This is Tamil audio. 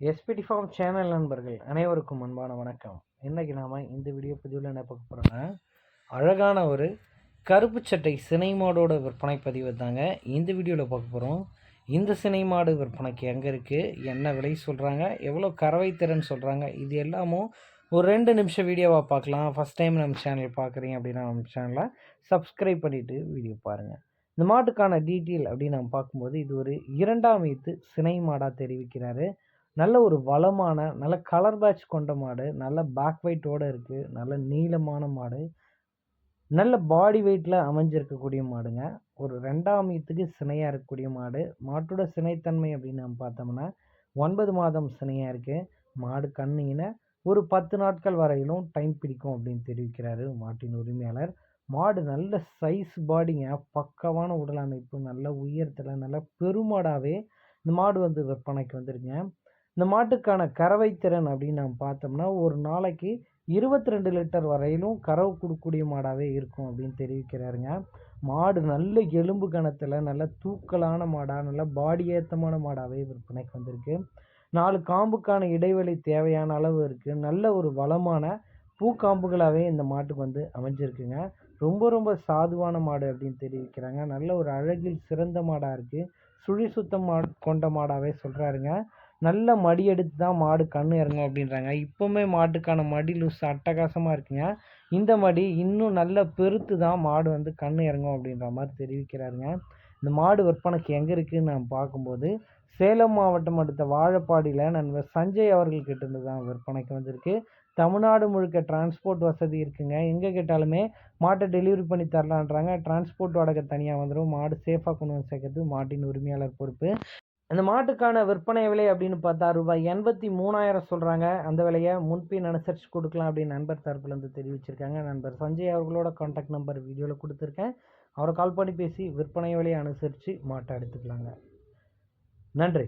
எஸ்பிடி ஃபார்ம் சேனல் நண்பர்கள் அனைவருக்கும் அன்பான வணக்கம். இன்றைக்கி நாம் இந்த வீடியோ பதிவில் என்ன பார்க்க போகிறோன்னா அழகான ஒரு கருப்பு சட்டை சினைமாடோட விற்பனை பதிவு தாங்க இந்த வீடியோவில் பார்க்க போகிறோம் இந்த சினை மாடு விற்பனைக்கு எங்கே இருக்குது என்ன விலை சொல்கிறாங்க எவ்வளோ கறவை திறன் சொல்கிறாங்க இது எல்லாமும் ஒரு ரெண்டு நிமிஷம் வீடியோவாக பார்க்கலாம். ஃபஸ்ட் டைம் நம்ம சேனல் பார்க்குறீங்க அப்படின்னா நம்ம சேனலை சப்ஸ்கிரைப் பண்ணிவிட்டு வீடியோ பாருங்கள் இந்த மாட்டுக்கான டீட்டெயில் அப்படின்னு நம்ம பார்க்கும்போது இது ஒரு இரண்டாம் ஈத்து சினை மாடாக தெரிவிக்கிறாரு. நல்ல ஒரு வளமான நல்ல கலர் பேட்ச் கொண்ட மாடு நல்ல பேக் வெயிட்டோடு இருக்குது நல்ல நீளமான மாடு. நல்ல பாடி வெயிட்டில் அமைஞ்சிருக்கக்கூடிய மாடுங்க. ஒரு ரெண்டாம் ஈத்துக்கு சினையாக இருக்கக்கூடிய மாடு. மாட்டோட சினைத்தன்மை அப்படின்னு நம்ம பார்த்தோம்னா ஒன்பது மாதம் சினையாக இருக்குது மாடு கண்ணிங்கன்னா ஒரு பத்து நாட்கள் வரையிலும் டைம் பிடிக்கும் அப்படின்னு தெரிவிக்கிறாரு மாட்டின் உரிமையாளர். மாடு நல்ல சைஸ் பாடிங்க பக்கவான உடல் அமைப்பு நல்ல உயரத்தில் நல்ல பெருமாடாகவே இந்த மாடு வந்து விற்பனைக்கு வந்துருங்க. இந்த மாட்டுக்கான கறவை திறன் அப்படின்னு நம்ம பார்த்தோம்னா ஒரு நாளைக்கு இருபத்தி ரெண்டு லிட்டர் வரையிலும் கறவை கொடுக்கக்கூடிய மாடாகவே இருக்கும் அப்படின்னு தெரிவிக்கிறாருங்க. மாடு நல்ல எலும்பு கணத்தில் நல்ல தூக்கலான மாடாக நல்ல பாடி ஏத்தமான மாடாகவே விற்பனைக்கு வந்திருக்கு. நாலு காம்புக்கான இடைவெளி தேவையான அளவு இருக்குது நல்ல ஒரு வளமான பூக்காம்புகளாகவே இந்த மாட்டுக்கு வந்து அமைஞ்சிருக்குங்க. ரொம்ப ரொம்ப சாதுவான மாடு அப்படின்னு தெரிவிக்கிறாங்க. நல்ல ஒரு அழகில் சிறந்த மாடாக இருக்குது சுழி சுத்தம் மா கொண்ட மாடாகவே சொல்கிறாருங்க நல்ல மடி எடுத்து தான் மாடு கண்ணு இறங்கும் அப்படின்றாங்க. இப்போவுமே மாட்டுக்கான மடி லூஸ் அட்டகாசமாக இருக்குங்க. இந்த மடி இன்னும் நல்ல பெருத்து தான் மாடு வந்து கண்ணு இறங்கும் அப்படின்ற மாதிரி தெரிவிக்கிறாருங்க. இந்த மாடு விற்பனைக்கு எங்கே இருக்குதுன்னு நான் பார்க்கும்போது சேலம் மாவட்டம் அடுத்த வாழப்பாடியில் நண்பர் சஞ்சய் அவர்கள்கிட்ட இருந்து தான் விற்பனைக்கு வந்திருக்கு. தமிழ்நாடு முழுக்க டிரான்ஸ்போர்ட் வசதி இருக்குங்க. எங்கே கேட்டாலுமே மாட்டை டெலிவரி பண்ணி தரலான்றாங்க. டிரான்ஸ்போர்ட் வாடகை தனியாக வந்துடும் மாடு சேஃபாக கொண்டு வந்து சேர்க்கறது மாட்டின் உரிமையாளர் பொறுப்பு. அந்த மாட்டுக்கான விற்பனை விலை அப்படின்னு பார்த்தா ரூபாய் எண்பத்தி மூணாயிரம் சொல்கிறாங்க அந்த விலையை முன்பின் அனுசரித்து கொடுக்கலாம் அப்படின்னு நண்பர் தரப்புலேருந்து தெரிவிச்சிருக்காங்க. நண்பர் சஞ்சய் அவர்களோட கான்டாக்ட் நம்பர் வீடியோவில் கொடுத்துருக்கேன். அவரை கால் பண்ணி பேசி விற்பனை விலையை அனுசரித்து மாட்டை எடுத்துக்கலாங்க நன்றி.